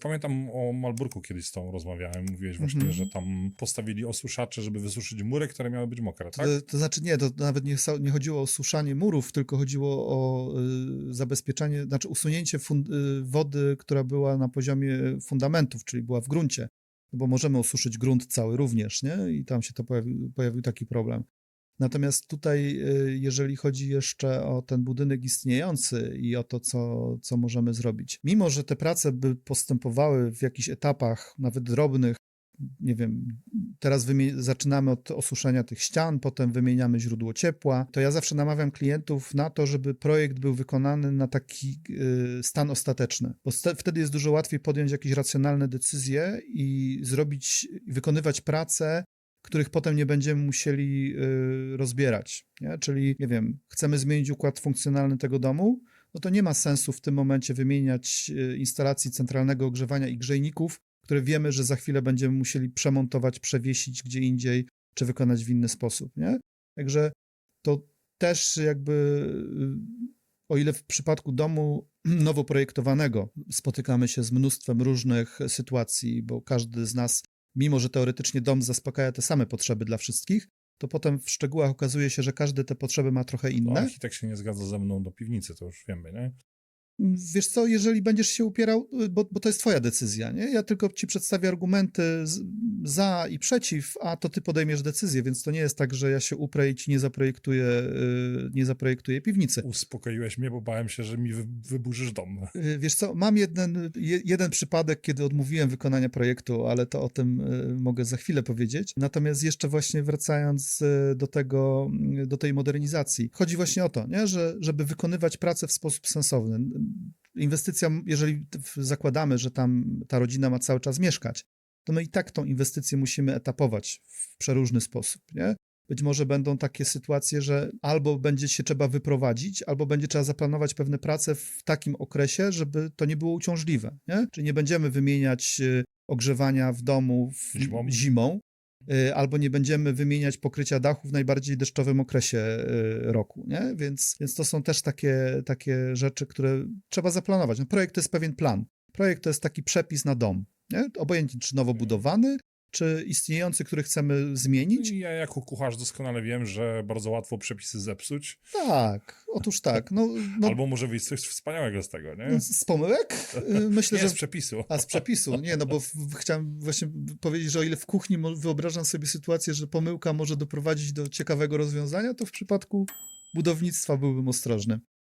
Pamiętam o Malburku kiedyś z tą rozmawiałem. Mówiłeś właśnie, Mhm. że tam postawili osuszacze, żeby wysuszyć mury, które miały być mokre, tak? To, to znaczy nie, to nawet nie, nie chodziło o suszanie murów, tylko chodziło o y, zabezpieczanie, znaczy usunięcie fun- y, wody, która była na poziomie fundamentów, czyli była w gruncie, No bo możemy osuszyć grunt cały również, nie? I tam się to pojawił, pojawił taki problem. Natomiast tutaj, y, jeżeli chodzi jeszcze o ten budynek istniejący i o to, co, co możemy zrobić, mimo że te prace by postępowały w jakichś etapach, nawet drobnych, nie wiem, teraz zaczynamy od osuszenia tych ścian, potem wymieniamy źródło ciepła, to ja zawsze namawiam klientów na to, żeby projekt był wykonany na taki y, stan ostateczny, bo wtedy jest dużo łatwiej podjąć jakieś racjonalne decyzje i zrobić, wykonywać prace, których potem nie będziemy musieli y, rozbierać. Nie? Czyli, nie wiem, chcemy zmienić układ funkcjonalny tego domu, no to nie ma sensu w tym momencie wymieniać y, instalacji centralnego ogrzewania i grzejników, które wiemy, że za chwilę będziemy musieli przemontować, przewiesić gdzie indziej, czy wykonać w inny sposób, nie? Także to też jakby, y, o ile w przypadku domu nowo projektowanego spotykamy się z mnóstwem różnych sytuacji, bo każdy z nas, mimo że teoretycznie dom zaspokaja te same potrzeby dla wszystkich, to potem w szczegółach okazuje się, że każdy te potrzeby ma trochę No, inne. architekt się nie zgadza ze mną do piwnicy, to już wiemy, nie? Wiesz co, jeżeli będziesz się upierał, y, bo, bo to jest twoja decyzja, nie? Ja tylko ci przedstawię argumenty za i przeciw, a to ty podejmiesz decyzję, więc to nie jest tak, że ja się uprę i ci nie zaprojektuję, y, nie zaprojektuję piwnicy. Uspokoiłeś mnie, bo bałem się, że mi wy, wyburzysz dom. Y, Wiesz co, mam jeden, je- jeden przypadek, kiedy odmówiłem wykonania projektu, ale to o tym mogę za chwilę powiedzieć. Natomiast jeszcze właśnie wracając do tego, do tej modernizacji, chodzi właśnie o to, nie? Że, żeby wykonywać pracę w sposób sensowny. Inwestycja, jeżeli zakładamy, że tam ta rodzina ma cały czas mieszkać, to my i tak tą inwestycję musimy etapować w przeróżny sposób, nie? Być może będą takie sytuacje, że albo będzie się trzeba wyprowadzić, albo będzie trzeba zaplanować pewne prace w takim okresie, żeby to nie było uciążliwe. Nie? Czyli nie będziemy wymieniać y, ogrzewania w domu w Zimą. zimą albo nie będziemy wymieniać pokrycia dachu w najbardziej deszczowym okresie y, roku. Nie? Więc, więc to są też takie, takie rzeczy, które trzeba zaplanować. No, projekt to jest pewien plan. Projekt to jest taki przepis na dom. Nie? Obojętnie czy nowo budowany, czy istniejący, który chcemy zmienić. Ja jako kucharz doskonale wiem, że bardzo łatwo przepisy zepsuć, Tak, otóż tak. No, no, albo może wyjść coś wspaniałego z tego, nie? no z pomyłek? Myślę, Nie, że z przepisu. A z przepisu, nie, no bo w, chciałem właśnie powiedzieć, że o ile w kuchni wyobrażam sobie sytuację, że pomyłka może doprowadzić do ciekawego rozwiązania, to w przypadku budownictwa byłbym ostrożny.